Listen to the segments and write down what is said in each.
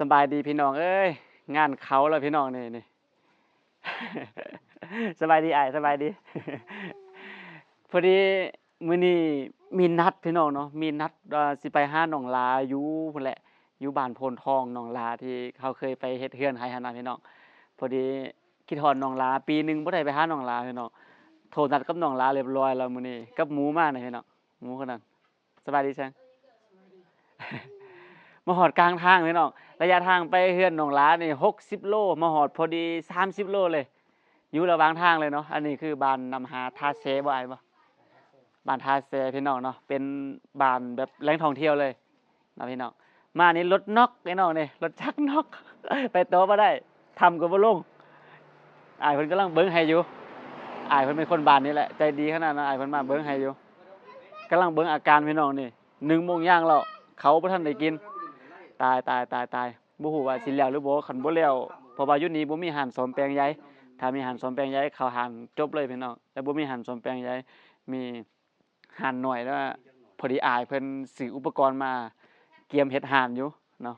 สบายดีพี่น้องเอ้ยงานเขาแล้วพี่น้องนี่นี่สบายดีไอ้สบายดี พอดีมื้อนี้มีนัดพี่น้องเนาะมีนัดสิไปหาหนองลาอยู่พุ่นแหละอยู่บ้านโพนทองหนองลาที่เขาเคยไปเฮ็ดเฮือนให้หั่นน่ะพี่น้องพอดีคิดฮอดน้องลา ปีหนึงบ่ได้ไปหาหนองลาพี่น้องโทรนัดกับหนองลาเรียบร้อยแล้วมื้อนี้กับหมูมาน่ะพี่น้องหมูคนนั้นสบายดีจัง มาหอดกลางทางพี่น้องระยะทางไปเฮือนหนองล้านี่หกสิบโลมาหอดพอดีสามสิบโลเลยอยู่ระหว่างทางเลยเนาะอันนี้คือบ้านนำหาทาเซบ่ไอ้บ่บ้านทาเซพี่น้องเนาะเป็นบ้านแบบแหล่งท่องเที่ยวเลยนะพี่น้องมานี่รถนอกพี่น้องนี่รถจักนอก ไปโตะบ่ได้ทำก็บ่ลงอ้ายเพิ่นกำลังเบิ่งให้อยู่อ้ายเพิ่นเป็นคนบ้านนี่แหละใจดีขนาดนั้นอ้ายเพิ่นมาเบิ่งให้อยู่กำลังเบิ่งอาการพี่น้องนี่หนึ่งโมงย่างแล้วเขาบ่ทันได้กิน ตายตายตายตายบ่ฮู้ว่าสิแล้วหรือบ่คันบ่แล้วเพราะว่ายู่นี้บ่มีหันสมแปลงใหญ่ถ้ามีหันสมแปลงใหญ่เขาหันจบเลยพี่น้องแต่บ่มีหันสมแปลงใหญ่มีหันหน่อยแล้วพอดีอายเพิ่นซื้ออุปกรณ์มาเตรียมเฮ็ดหันอยู่เนาะ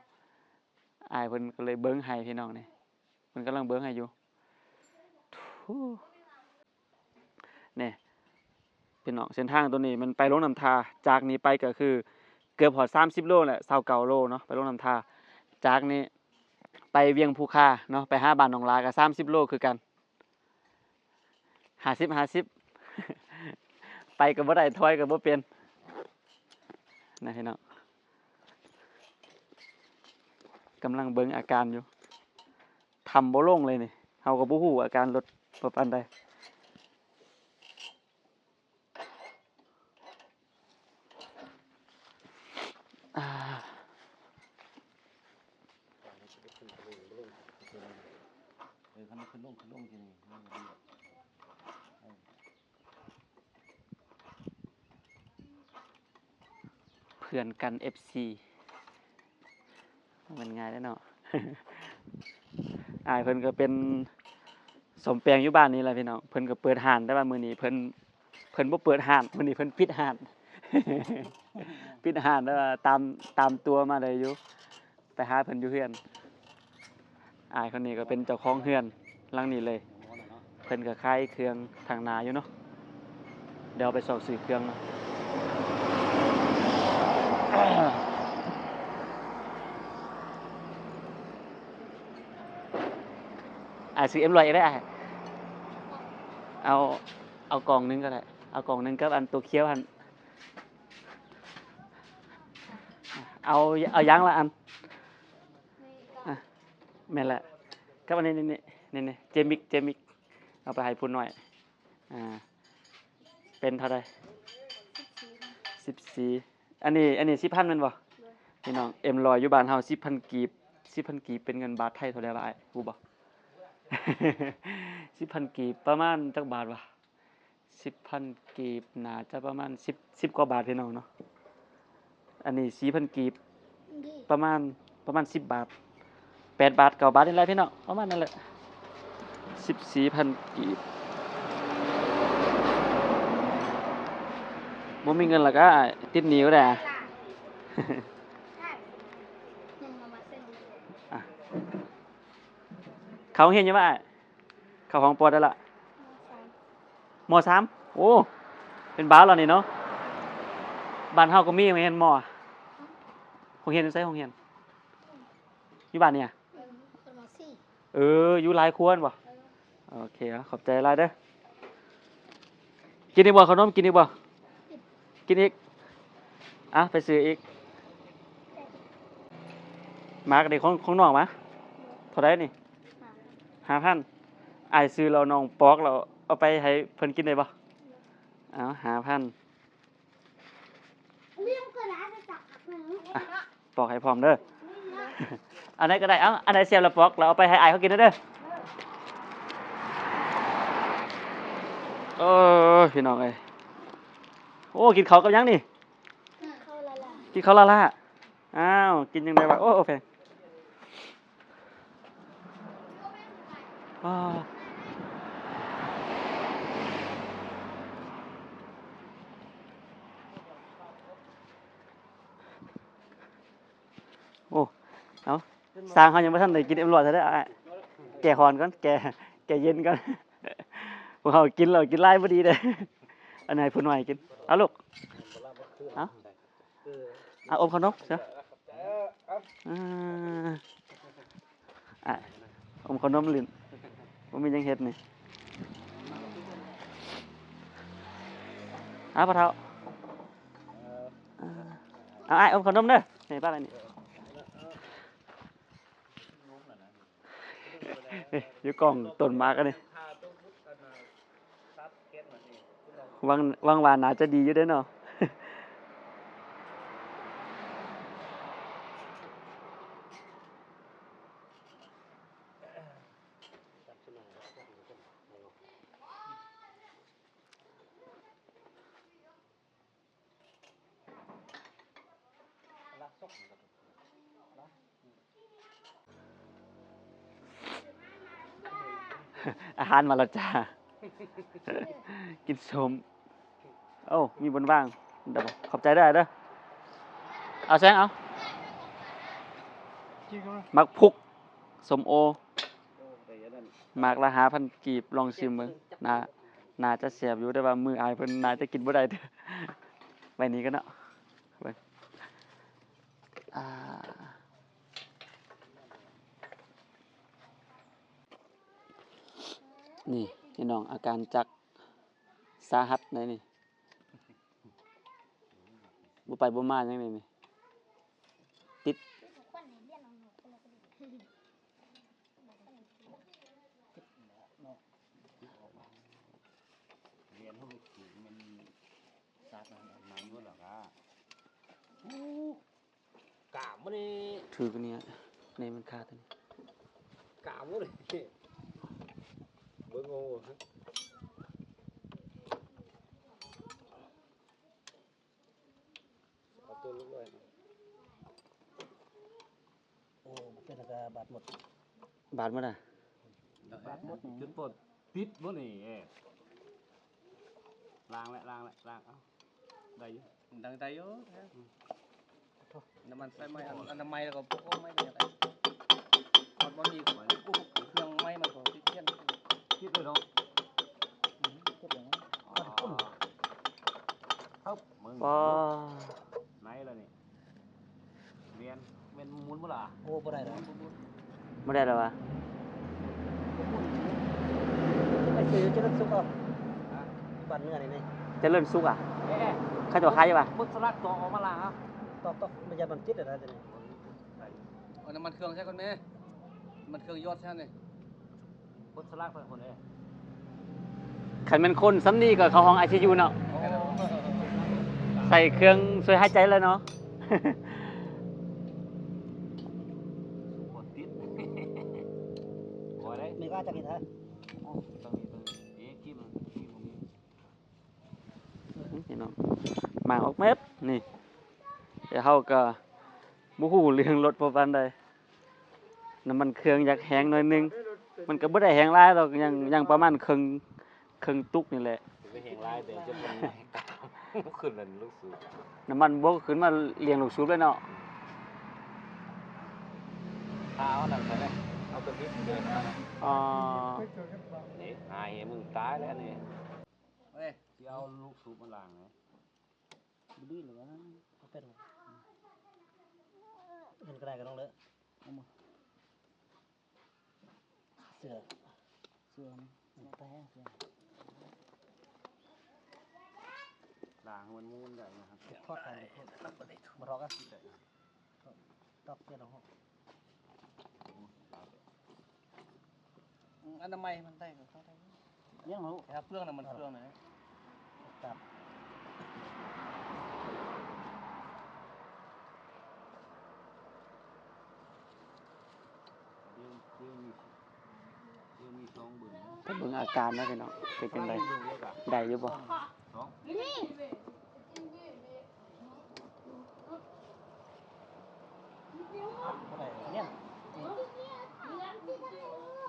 อายเพิ่นก็เลยเบิ่งให้พี่น้องนี่เพิ่นกำลังเบิ่งให้อยู่ทู่นี่พี่น้องเส้นทางตัวนี้มันไปลงน้ำทาจากนี้ไปก็คือ เกือบหอดสามสิบโลแหละเศร้าเก่าโลเนาะไปลงน้ำท่าจากนี้ไปเวียงภูคาเนาะไปห้าบานหนองลากับสามสิบโลคือกันห้าสิบห้าสิบไปกับบ่ได้ถอยกับบ่เป็นนะพี่น้องกำลังเบิ่งอาการอยู่ทำบ่ลงเลยนี่เฮาก็บ่ฮู้อาการรถประปานใด อ่า เออคันมัน ขึ้นลงขึ้นลงจริงมันดีเพื่อนกัน FC มันง่ายแล้วเนาะอายเพิ่นก็เป็นสมแปลงอยู่บ้านนี่แหละพี่น้องเพิ่นก็เปิดห้านแต่ว่ามือนี้เพิ่นเพิ่นบ่เปิดห้านมือนี้เพิ่นปิดห้านปิดห้านแต่ว่าตามตามตัวมาได้อยู่ไปหาเพิ่นอยู่เฮือนอายคนนี้ก็เป็นเจ้าของเฮือน หลังนี้เลยหมอน่ะเนาะเพิ่นก็ขายเครื่องทางนาอยู่เนาะ เดี๋ยวเอาไปสอบสื่อเครื่องเนาะอ่าซื้อเอ็มลอยได้อะเอาเอากล่องหนึงก็ได้ เอากล่องหนึงกับอันตัวเคี้ยวอัน เอาเอายางละอันอะแม่นแหละกับอันนี้นี่ นี่นี่นี่เจมิกเจมิกเอาไปให้พูนหน่อยอ่าเป็นเท่าไรสิบสี่อันนี้อันนี้สิบพันมันบ่พี่น้องเอ็มลอยอยู่บ้านเฮาสิบพันกีบสิบพันกีบเป็นเงินบาทไทยเท่าไรละไอ้รู้บ่สิบพันกีบประมาณจักบาทวะสิบพันกีบน่าจะประมาณสิบสิบกว่าบาทพี่น้องเนาะอันนี้สี่พันกีบประมาณประมาณสิบบาทแปดบาทเก้าบาทนี่แหละพี่น้องประมาณนั้นแหละ สิบสี่พันกีบบ่มีเงินแล้วก็ติดหนี้ก็ได้อะเขาเห็นยังไงเขาของปอดได้ละมสามโอ้ เป็นบ้าแล้วนี่เนาะบ้านเฮาก็มีเหมือนกันมอของเฮียนอยู่ไสของเฮียนอยู่บ้านเนี่ย เออ อยู่หลายควรบ่ โอเคอะขอบใจหลายเด้อกินอีกบ่ขนมกินอีกบ่กินอีกอะไปซื้ออีกมากเด็กของของน้องมาเท่าไดนี่ห้าพันไอซื้อเราน้องปอกเราเอาไปให้เพิ่นกินได้บ่เอาห้าพันปอกให้พร้อมเด้ออันไหนก็ได้เอ้าอันไหนเสียบแล้วปอกเราเอาไปให้ไอเขากินเด้อ เด้อโอ้ยพี่น้องเอ้ยโอ้กินข้าวกับหยังนี่กินข้าวละล่ะอ้าว กินยังไงวะ โอ้โอเคอ้าวโอ้ เอาสร้างเขายังบ่ทันได้กินเอ็มร้อยซะเด้ออ้ายแก่ฮอนก่อน แก่ แก่เย็นก่อน พวกเขากินแล้วกินหลายบ่ดีเด้ออันไหนผู้น้อยกินเอาลูกเอาเอาอมขนมเสียอ่าอะอมขนมลิ้นบ่มียังเฮ็ดนี่เอาปะเฒ่าเอาไอ้อมขนมเด้อนี่ป้าอะไรนี่เอ้ยอยู่กล่องต้นมากันนี้ วังวังวานนาจะดีอยู่ด้อเนาะอาหารมาแล้วจ้า กินสม อ้มีบนว่างเดี๋ยวขอบใจได้เด้อเอาแซงเอามักพุกสมโอมากละหาพันกีบลองชิมมึงนานาจะเสียบอยู่ได้ว่ามืออายเพิ่นนาจะกินบ่ได้เด้อไว้นี้ก็เนาะเบิ่งอ่านี่พี่น้องอาการจักสาหัสเลยนี่ บ่ไปบ่มาจังเลยนี่ติดเรียนห้องสูงมันซาดนมาอยู่หรอกอะกามมันนี่ถือกันเนี่ยนี่มันคาตัวนี้กามมันนี่เบิ่งโง่ฮะเอาตัวลูกเลยเป็นกระบาดหมดบาดมั้อะบาดหมดจุดปวดติดบ่นี่เอ้ล้างแล้วล้างแล้วล้างเอาได้อยู่ดังใจเยอะ น้ำมันใส่ไม้อันน้ำไม้แล้วก็พวกไม้เป็นยังไงมันมันมีพวกเครื่องไม้มันก็ติดเทียนคิดเลยเนาะ ติดอย่างนั้น ครับมึง บ่ ไหนล่ะนี่เรียน เป็นหมุนบ่ล่ะโอ้บ่ได้แล้วบ่ได้แล้ววะไอ้คือจะรักสุกอะปั่นเนื้อนี่นี่เจะเริ่มสุกอะเอ๊ะข้าเจะขายอยู่ป่ะมึกสลัดตัวออกมาล่ะฮะตอกตอกมันจะมันติดอะไรตัวนี้เอาน้ำมันเครื่องใช่คนไหมมันเครื่องยอดใช่ไหมมึกสลัดเพิ่นคนเอ้คันแม่นคนซ้ำนี่ก็เข้าห้อง ICU เนาะใส่เครื่องช่วยหายใจแล้วเนาะ กดติดบ่ได้ ไม่กล้าจะกินฮะ ตรงนี้ตรงนี้เอ๊ะกิ้มกิ้มตรงนี้ พี่น้องหมางออกเม็ด นี่เดี๋ยวเฮาก็บ่ฮู้เรื่องรถบ่ปานใดน้ำมันเครื่องอยากแห้งหน่อยหนึง มันก็บ่ได้แห้งหลายดอกยังยังประมาณครึ่งครึ่งตุกนี่แหละ ไปเห็นลายแต่จะเป็นขึ้นนั่นลูกสูบน้ำมันบ่ขึ้นมาเลี้ยงลูกสูบเลยเนาะข้าวนั่นใช่ไหมเอาตัวนี้เดินมาอ๋อนี่หายมึงตายแล้วนี่เฮ้ยที่เอาลูกสูบมาล้างไงดื้อหรือวะเป็นเห็นกระ ไรก็ต้องเลอะเสือเสือแต่เสือล้างให้มันมูนได้นะครับทอดกันมาทอกอะตอกเสือเราหกอันน้ำมันมันได้ก็เข้าได้ยังรู้ครับเครื่องน้ำมันเครื่องไหนตับเดี๋ยวเดี๋ยวมีเดี๋ยวมีสองเบิ่ งไปเบิ่งอาการนะพี่น้องเป็นไดเบิ่งเดียวกันได้อยู่บ่สองบ่ได้เนี่ย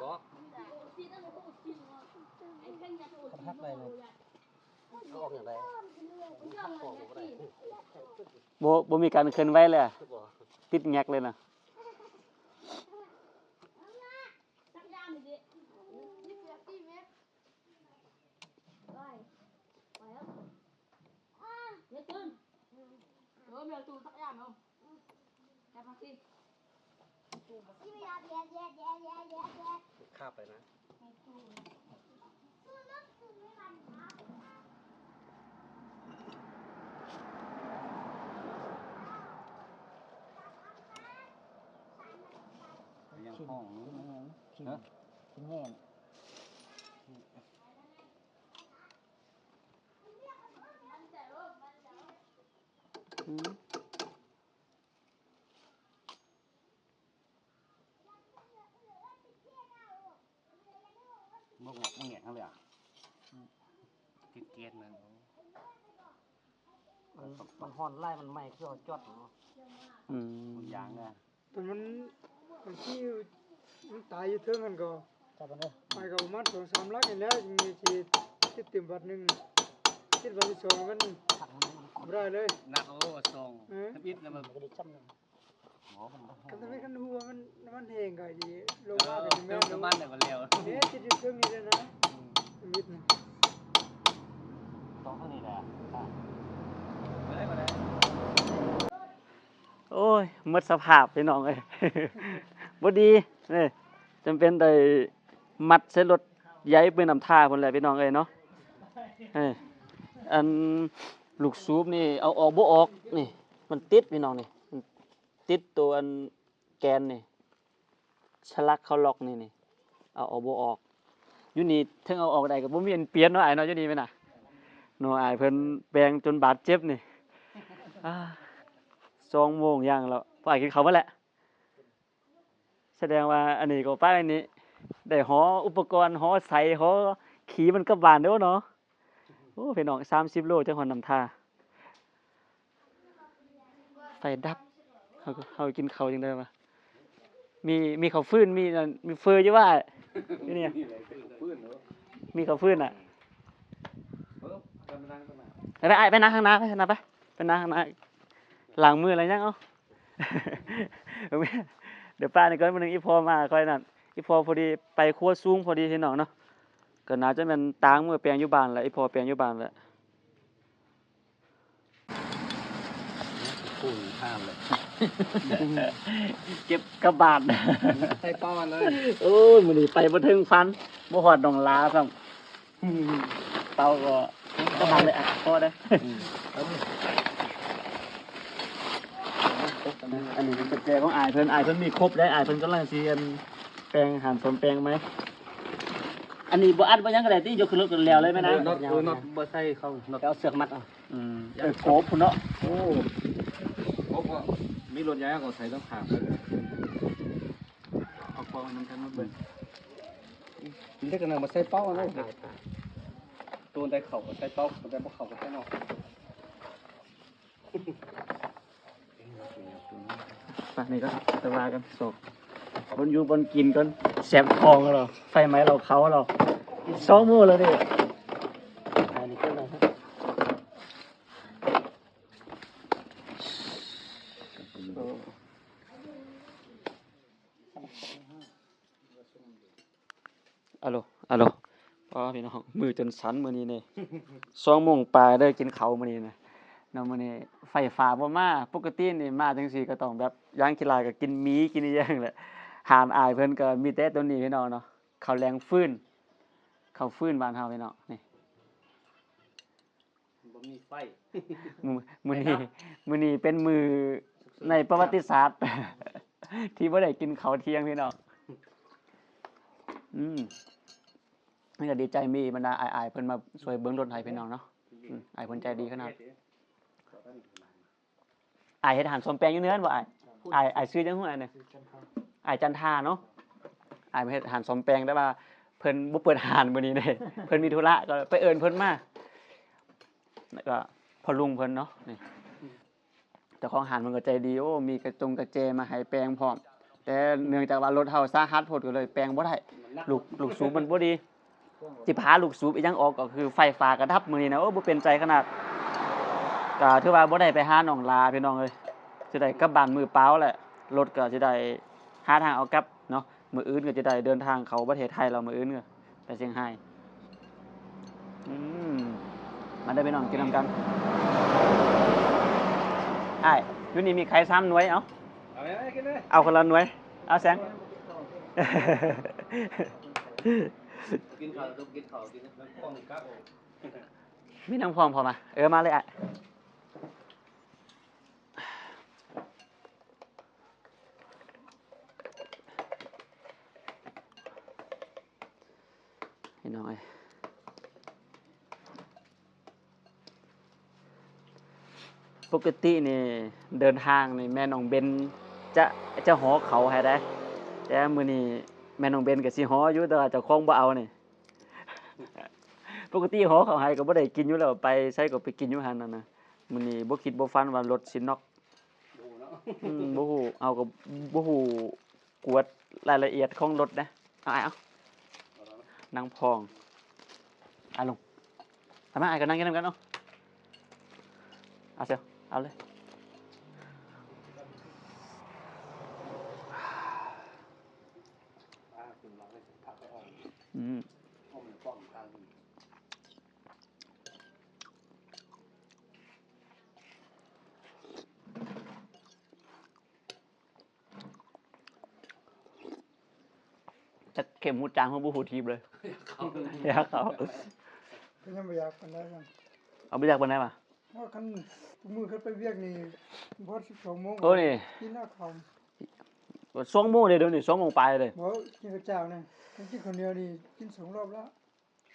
บอกกระทักไปเลยออกอย่างไรบ่บ่มีการเคลื่อนไหวเลยติดแงกเลยนะ เอาตูสักอย่างเอาแต่บางทีคาบไปนะยังห้องนู้นนะขี้ขี้แง่อืมมึงมึงแง่ทั้งเลยอะติดเกียร์มันมันมันห่อนไล่มันไหม้คือเอาจอดเนาะอืมมึงยางเนี่ยแต่มันมันที่มันตายอยู่เทิงมันก็จับมันเด้อไปกับประมาณสองสามลักอย่างแล้วยังมีชีติดเต็มบัตรหนึ่งติดบัตรที่สองมันผักมันมันบ่ ได้เลยหนักโอ้ซองเออทำอิดแล้วมันก็ได้จ้ำหนึ่งหมอมันบ่กันทำให้กันหัวมันมันแห้งก็ดีลงเอมาอเป็นเติแม่มน้ำมันเนี่ยก็เร็วเนี่ยติดอยู่เทิงนี่เลยนะมิดนะต้องเท่านี้แหละก็ได้ก็ได้โอ้ยหมดสภาพพี่น้องเอ้ยบ่ดีนี่จำเป็นได้มัดเส้นรถย้ายไปนำท่าพุ่นแหละพี่น้องเอ้ยเนาะเอ้ยอัน ลูกสูบนี่เอาออกบ่ออกนี่ มันติดพี่น้องนี่ติดตัวอันแกนนี่ฉลักเขาล็อกนี่นี่เอาออกบ่ออกอยู่นี่ถึงเอาออกได้ก็บ่มีอันเปลี่ยนเนาะอ้เนาะอยู่นี่แม่น่ะเนาะอ้เพิ่นแปลงจนบาดเจ็บนี่อ่าสองโมงย่างแล้วพออากินเขาวมาแหละแสดงว่าอันนี้ก็ป้าอันนี้ได้หออุปกรณ์หอใส่หอขี่มันกับบานเด้อเนาะ โอ้พี่น้องสามสิบโลจังหวัดนำทาไฟดับเขาก็เขากินเขาจังได้ปะมีมีเขาฟื้นมีนั่นมีเฟอร์อยู่ว่านี่เนี่ยปืนเขาฟื้นอะไปไปไปไอ้ไปนั่งข้างหน้าไปน้าไปไปนั่งข้างหน้าหล้างมืออะไรยังเอาเอาเดี๋ยวป้านี่ก็มันนึงอีพอมาค่อยนั่นอีพอพอดีไปครัวสูงพอดีพี่น้องเนาะ ก็น่าจะแม่นตางมือแปลงอยู่บ้านแหละอีพอแปลงอยู่บ้านแหละปูนข้ามเลยเก็บกระบาดใส่เป้ามันเลยโอ้ยมื้อนี้ไปบ่ถึงฟันบ่ฮอดดองลาซ้ำเตาก็กระบาดเลยอะพอได้อันนี้เป็นปัจจัยของอายเพิ่นอายเพิ่นมีครบได้อายเพิ่นกำลังสิอันแปลงอาหารสวนแปลงไหม อันนี้บ่อัดบ่หยังก็ได้ติยกขึ้นรถกันแล้วเลยไหมนะน็อตเออน็อตบ่ใส่เข้าน็อตเอาเสือกมัดเอาอืมเออโครบพุ่นเนาะโอ้พบว่ามีรถย้ายก็ใส่ต้องขามเลยเอาควงมันกันมาเบิ่งเล็กกันนะมาใส่เป้าเลยตัวได้เข่าก็ใส่เป้าตัวได้บ่เข่าก็ใส่นอกป่ะนี่ก็ตะวากันศพ บนอยู่บนกินกันแสบคองเราไฟไหม้เราเขาเราสองมื้อแล้วดิอันนี้ก็ได้อะโลอะโลพ่อพี่น้องมือจนสั่นมื้อนี้นี่สองโมงปลายได้กินข้าวมื้อนี้นะเนาะมื้อนี้ไฟฟ้าบ่มาปกตินี่มาจังซี่ก็ต้องแบบย่างกีฬาก็กินหมีกินอีหยังแหละ หานอายเพิ่นก็มีแต่ตัวนี้พี่น้องเนาะข้าวแรงฟื้นข้าวฟื้นบ้านเฮาพี่น้องนี่บ่มีไฟมือมื้อนี้มื้อนี้เป็นมือในประวัติศาสตร์ ที่บ่ได้กินข้าวเที่ยงพี่น้องอืมนี่ก็ดีใจมีบรรดาอายๆเพิ่นมาช่วยเบิ่งรถให้พี่น้องเนาะอืมอายเพิ่นใจดีขนาดอายเฮ็ดอาหารสมแปลงอยู่เนื้อนบ่อายอายอายซื้อจังฮู้อายเนี่ย อายจันทาเนาะอายมาเฮ็ดอาหารสมแปลงแต่ว่าเพิ่นบ่เปิดอาหารมื้อนี้เด้เพิ่นมีธุระก็ไปเอิ้นเพิ่นมาแล้วก็พอลุงเพิ่นเนาะนี่เจ้าของหารมันก็ใจดีโอ้มีกระจงกระเจมาให้แปลงพร้อม แต่เนื่องจากว่ารถเฮาสาหัสโพดก็เลยแปลงบ่ได้ลูกลูกสูบมันบ่ดีสิพาลูกสูบอีหยังออกก็คือไฟฟ้ากระดับมื้อนี้นะโอ้บ่เป็นใจขนาดก็ถือว่าบ่ได้ไปหาน้องลาพี่น้องเอ้ยสิได้กลับบ้านมือเปล่าแหละรถก็สิได้ หาทางเอากลับเนาะมืออื่นก็จะได้เดินทางเขาประเทศไทยเรามืออื่นก็ไปเชียงรายอืมมาได้ไปนองกินนำกันอ้ยอยู่นี่มีใครซ้ำหน่วยเอ้าเอาไปกินเอาคนละหน่วย เอาแสงกินข้าวกินข้าวกินป้องกับมีน้ำพองพอมา เออมาเลยอะ น้องเอ้ยปกตินี่เดินทางนี่แม่น้องเบนจะจะหอเขาให้ได้แต่มื้อนี้แม่น้องเบนก็สิหออยู่แต่ว่าเจ้าของบ่เอานี่ปกติหอเขาให้ก็บ่ได้กินอยู่แล้วไปใช้ก็ไปกินอยู่หั่นนั่นน่ะมื้อนี้บ่คิดบ่ฝันว่ารถสิน็อกอืมบ่ฮู้เอาก็บ่ฮู้กวดรายละเอียดของรถนะเอาอ้ายเอา นั่งพองอะลงทำไมอ้ายก็นั่งกันนำกันเนาะเอาเสียวเอาเลยอืม จะเข็มหูจางของบูหูทีบเลยอยากเขาก็ยังบ่อยากปานใดกันเอาไปจากบนไหนมาเพราะคันมือขึ้นไปเวียกนี่บ่12โมงโอ้นี่กินหน้าเขาสองโมงเลยเดี๋ยวนี้สองโมงปลายเลยบ่กินข้าวเจ้านี่กินคนเดียวนี่กินสองรอบแล้ว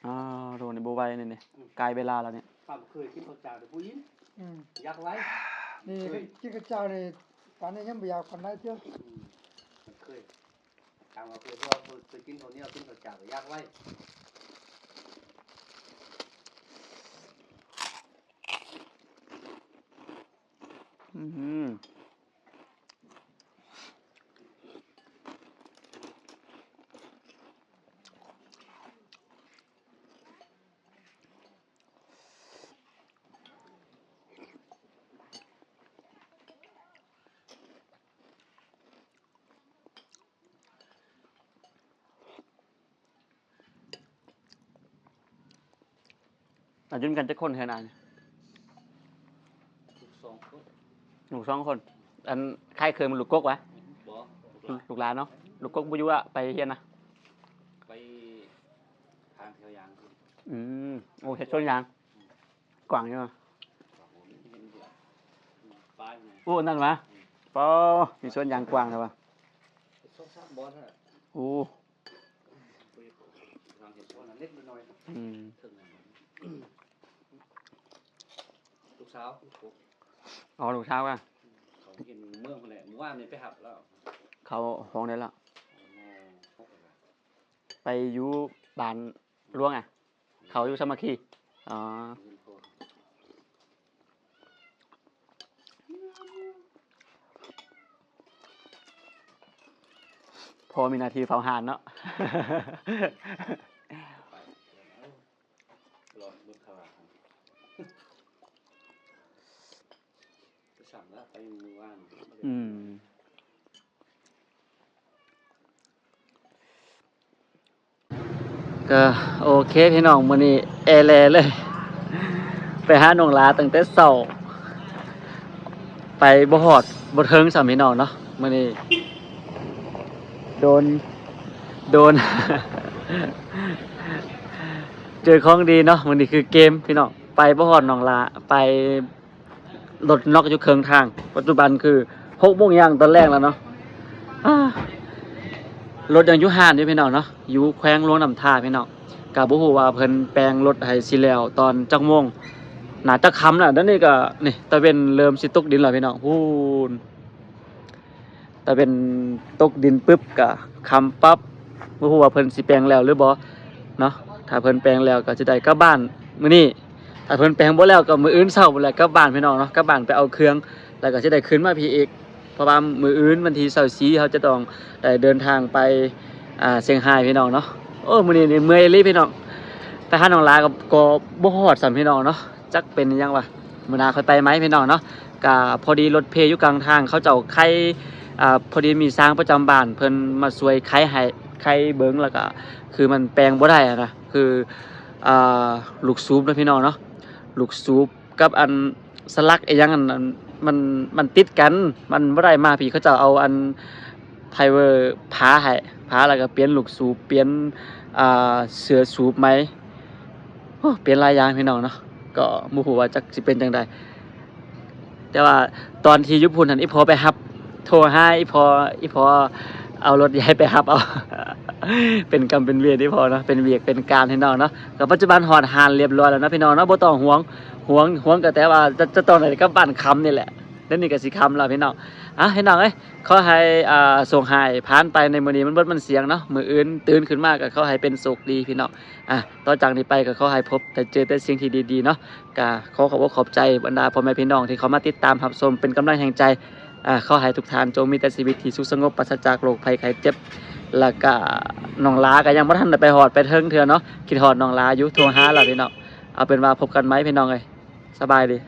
อ้าวโดนในบูไวนี่นี่กลายเวลาแล้วเนี่ยข้าวเคยกินข้าวเจ้าแต่ผู้หญิงอืมอยากไว้นี่กินข้าวเจ้านี่ปานนี้ยังบ่อยากปานใดเด้อมันเคยทางเราเคยเพราะว่าเคยกินคนนี้กินข้าวจ่าอยากไว้อือ ออายุนกันจะคนเท่านั้นสองคนหนูสองคน อันใครเคยมันลูกกกวะบ่ลูกลูกหลานเนาะลูกกกบุยุอะไปเฮียนนะไปทางแถวยางอืมโอ้เห็ดต้นยาง กว่างอยู่อะป้ายไงโอ้นั่นวะปอมีสวนยางกว้างแล้ววะสองสาม บอลฮะโอ้ทางเห็นบอลเล็กน้อยอืมถึงลูกสาวอ๋อลูกเช้าว่ะเขากินเมืองคนแหละเมื่อวานนี่ไปหับแล้วเขาห้องได้แล้วไปอยู่บ้านหลวงอะ เขาอยู่สามัคคีอ๋อพอมีหนาทีเฝ้าหานเนาะ รอบุญขาวไปสั่งแล้วไปเมื่ อวานอืม ก็โอเคพี่น้องมื้อนี้แอแลเลย ไปหาน้องลาตั้งแต่เช้าไปบ่ฮอดบ่ถึงสามพี่น้องเนาะมื้อนี้โดน โดน เจอของดีเนาะมื้อนี้คือเกมพี่น้องไปบ่ฮอดน้องลาไป รถน็อกอยู่เครื่องทาง ปัจจุบันคือ6โมงย่างตอนแรกแล้วเนาะรถยังยู่ห้านอยู่พี่น้องเนาะอยู่แขวงหลวงน้ำท่าพี่น้องก็บ่ฮู้ว่าเพิ่นแปลงรถให้สิแล้ว ตอนจักโมงหนาจะค่ำน่ะเดี๋ยวนี้ก็นี่ตะเวนเริ่มสิตกดินแล้วพี่น้องพูนตะเวนตกดินปึ๊บก็ค่ำปั๊บบ่ฮู้ว่าเพิ่นสิแปลงแล้วหรือบ่เนาะถ้าเพิ่นแปลงแล้วก็จะได้กลับบ้านมื้อนี้ ถ้าเพิ่นแปลงบ่แล้วก็มืออื่นเช้าพุ่แหละกลับบ้านพี่น้องเนาะกลับบ้านไปเอาเครื่อง แล้วก็จะได้ขึ้นมาพี่อีกเพราะว่ามืออื่นวันที่24เขาจะต้องได้เดินทางไปอ่าเซี่ยงไฮ้พี่น้องเนาะโอ้มื้อนี้นี่เมื่อยอีหลีพี่น้องไปหาน้องลาก็ก็บ่ฮอดสำพี่น้องเนาะจักเป็นยังวะมื้อหน้าค่อยไปไหมพี่น้องเนาะก็พอดีรถเพอยู่กลางทางเขาเจ้าไข่อ่าพอดีมีสร้างประจำบ้านเพิ่นมาช่วยไข่ให้ไข่เบิ่งแล้วก็คือมันแปลงบ่ได้อะนะคืออ่าลูกสูบนะพี่น้องเนาะ ลูกสูบกับอันสลักไอ้ยังอันนั้นมันมันติดกันมันบ่ได้มาพี่เขาจะเอาอันไพเวอร์พาให้พาแล้วก็เปลี่ยนลูกสูบเปลี่ยนอ่าเสือสูบไหมโอ้เปลี่ยนลายยางพี่น้องเนาะก็บ่ฮู้ว่าจักสิเป็นจังไดแต่ว่าตอนที่ยุพุ่นนั่นอีพอไปรับ โทรหาอีพออีพอเอารถยายไปรับเอา เป็นกรรมเป็นเวรที่พอเนาะเป็นเวียกเป็นการให้น้องเนาะก็ปัจจุบันหอดหานเรียบร้อยแล้วนะพี่น้องเนาะบ่ต้องห่วงห่วงห่วงก็แต่ว่าจะจะต้องไหนก็บ้านคำนี่แหละเดี๋ยวนี้ก็สิคำแล้วพี่น้องอะพี่น้องเอ้ยขอให้อ่าส่งหายผ่านไปในมือนี้มันเบิดมันเสียงเนาะมืออื่นตื่นขึ้นมากก็ขอให้เป็นสุขดีพี่น้องอะต่อจากนี้ไปก็ขอให้พบแต่เจอแต่สิ่งที่ดีๆเนาะก็ขอขอบอกขอบใจบรรดาพ่อแม่พี่น้องที่เขามาติดตามรับชมเป็นกำลังแห่งใจอ่าขอให้ทุกท่านจงมีแต่ชีวิตที่สุขสงบปราศจากโรคภัยไข้เจ็บ แล้วก็น้องลาก็ยังบ่ทันได้ไปหอดไปเทิงเถื่อเนาะคิดหอดน้องลาอยู่โทรหาแล้วพี่น้องเอาเป็นว่าพบกันไหมพี่น้องเอ้ยสบายดี